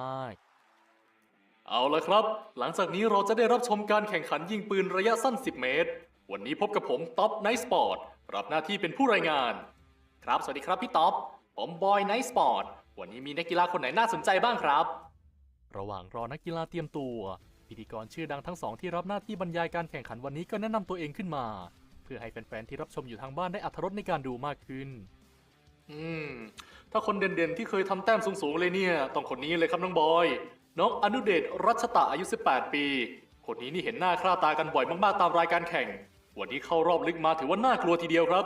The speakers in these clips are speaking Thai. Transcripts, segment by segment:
มาก เอาละครับ หลังจากนี้เราจะได้รับชมการแข่งขันยิงปืนระยะสั้น 10 เมตร วันนี้พบกับผมท็อปไนท์สปอร์ตรับหน้าที่เป็นผู้รายงาน ครับ สวัสดีครับพี่ท็อป ผมบอยไนท์สปอร์ตวันนี้มีนักกีฬาคนไหนน่าสนใจบ้างครับ ระหว่างรอนักกีฬาเตรียมตัว พิธีกรชื่อดังทั้งสองที่รับหน้าที่บรรยายการแข่งขันวันนี้ก็แนะนำตัวเองขึ้นมา เพื่อให้แฟนๆที่รับชมอยู่ทางบ้านได้อัธรสในการดูมากขึ้น อืม ถ้าคนเด่นๆ ที่เคยทำแต้มสูงๆเลยเนี่ย ต้องคนนี้เลยครับน้องบอย น้องอนุเดชรัชตะอายุ 18 ปี คนนี้นี่เห็นหน้าค่าตากันบ่อยมากๆ ตามรายการแข่ง วันนี้เข้ารอบลึกมาถือว่าน่ากลัวทีเดียวครับ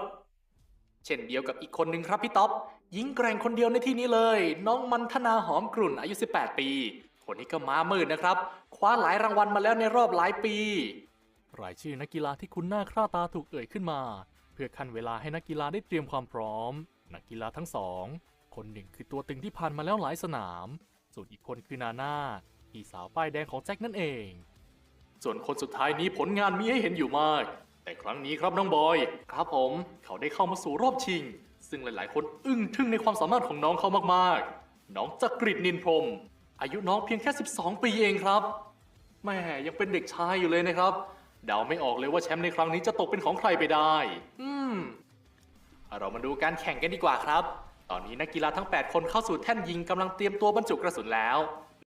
เช่นเดียวกับอีกคนหนึ่งครับพี่ต๊อบหญิงแกร่งคนเดียวในที่นี้เลย น้องมันธนาหอมกลุ่นอายุ 18 ปี คนนี้ก็มามืดนะครับ คว้าหลายรางวัลมาแล้วในรอบหลายปี รายชื่อนักกีฬาที่คุ้นหน้าค่าตาถูกเอ่ยขึ้นมา เพื่อขั้นเวลาให้นักกีฬาได้เตรียมความพร้อม นักกีฬาทั้งสอง คนหนึ่งคือตัวตึงที่ผ่านมาแล้วหลายสนาม ส่วนอีกคนคือนาน่าพี่สาวป้ายแดงของแจ็คนั่นเอง ส่วนคนสุดท้ายนี้ผลงานมีให้เห็นอยู่มาก แต่ครั้งนี้ครับน้องบอย ครับผมเขาได้เข้ามาสู่รอบชิง ซึ่งหลายๆ คนอึ้งทึ่งในความสามารถของน้องเขามากๆ น้องจักริดนินพรหมอายุน้องเพียงแค่ 12 ปีเองครับแม่ยังเป็นเด็กชายอยู่เลยนะครับเดาไม่ออกเลยว่าแชมป์ในครั้งนี้จะตกเป็นของใครไปได้ อืม เรามาดูการแข่งกันดีกว่าครับ ตอนนี้นักกีฬาทั้ง 8 คนเข้าสู่แท่นยิงกำลังเตรียมตัวบรรจุกระสุนแล้ว